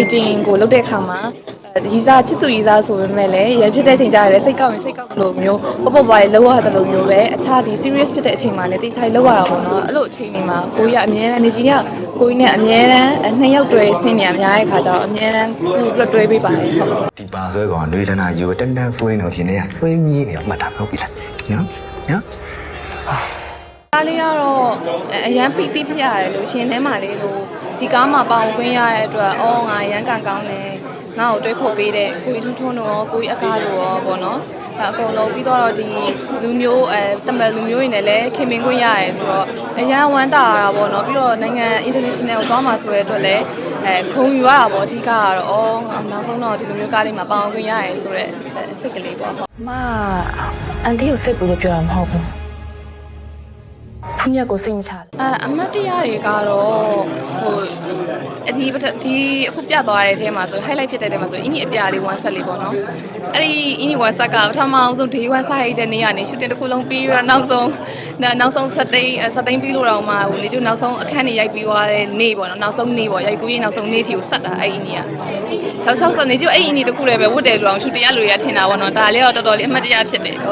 item ကိုလုတ်တဲ့အခါမှာအဲရီစာချစ်သူရီစာဆိုပေမဲ့လည်းရဖြစ်တဲ့အချိန်ကျရတယ်စိတ်ကောက်ရင်စိတ်ကောက်လို့မျိုးပေါ့ပေါ့ပါးလေးလောက်ရတယ်လို့မျိုးပဲအခြားဒီ serious ဖြစ်တဲ့အချိန်မှာလည်းတိတ်ဆိုင်လောက်ရတာပေါ့နော်အဲ့လိုအချိန်တွေမှာကိုကြီးကအမြဲတမ်းနေကြီးကကိုကြီးနဲ့အမြဲတမ်းနှစ်ယောက်တွဲဆင်းနေရအများရဲ့ခါကျတော့အမြဲတမ်းကိုပြီးတော့တွဲပေးပါတယ်ဟုတ်ဒီပါဆွဲကောင်လွေတနာယူတန်တန်ဆွဲနေတော့ဒီနေ့ကဆွဲမြည်နေတော့မှတ်တာဟုတ်ပြီလားနော်နော် ကားလေးကတော့အအရန်ပီတိဖြစ်ရတယ်လို့ရှင်ထဲမှာလေးလို့ဒီကားမှာပေါင်ကွင်းရတဲ့အတွက်အော်ငါရန်ကန်ကောင်းတယ်ငါ့ကိုတွေးခုတ်ပေးတဲ့ကိုကြီးထွန်းထွန်းတို့ရောကိုကြီးအကားတို့ရောပေါ့နော်အဲအကုန်လုံးပြီးတော့ဒီလူမျိုးအဲတမန်လူမျိုးတွေနဲ့လည်းခင်မင်ခွင့်ရရဲဆိုတော့အရန်ဝမ်းသာရတာပေါ့နော်ပြီးတော့နိုင်ငံ international ကိုသွားမှာဆိုတဲ့အတွက်လည်းအဲခုံယူရတာပေါ့အဓိကကတော့အော်နောက်ဆုံးတော့ဒီလိုမျိုးကားလေးမှာပေါင်ခွင့်ရရဲဆိုတော့စိတ်ကလေးပေါ့မအန်တီကိုစိတ်ပူလို့ပြောတာမဟုတ်ဘူး ဖုန်ရက်ကိုစိတ်မချလဲအာအမတ်တရားတွေကတော့ဟိုအဒီပထဒီအခုပြသွားတဲ့အထဲမှာဆို highlight ဖြစ်တဲ့ထဲမှာဆိုအင်းကြီးအပြာလေး1 set လေးပေါ့နော်အဲ့ဒီအင်းကြီး1 set ကပထမအောင်ဆုံး day 1 set ရိုက်တဲ့နေ့ကနေ shooting တစ်ခုလုံးပြီးတော့နောက်ဆုံးနောက်ဆုံးဆက်သိန်းဆက်သိန်းပြီးလို့တော့မှဟိုလေကျနောက်ဆုံးအခန်းနေရိုက်ပြီးသွားတဲ့နေ့ပေါ့နော်နောက်ဆုံးနေ့ပေါ့ရိုက်ကူးရေးနောက်ဆုံးနေ့ထီကိုဆက်တာအဲ့ဒီနေ့ကဆောက်ဆောက်စနေကျအဲ့ဒီနေ့တစ်ခုတည်းပဲဝတ်တယ်လို့အောင် shooting ရလို့ရထင်တာပေါ့နော်ဒါလေးတော့တော်တော်လေးအမှတ်တရဖြစ်တယ်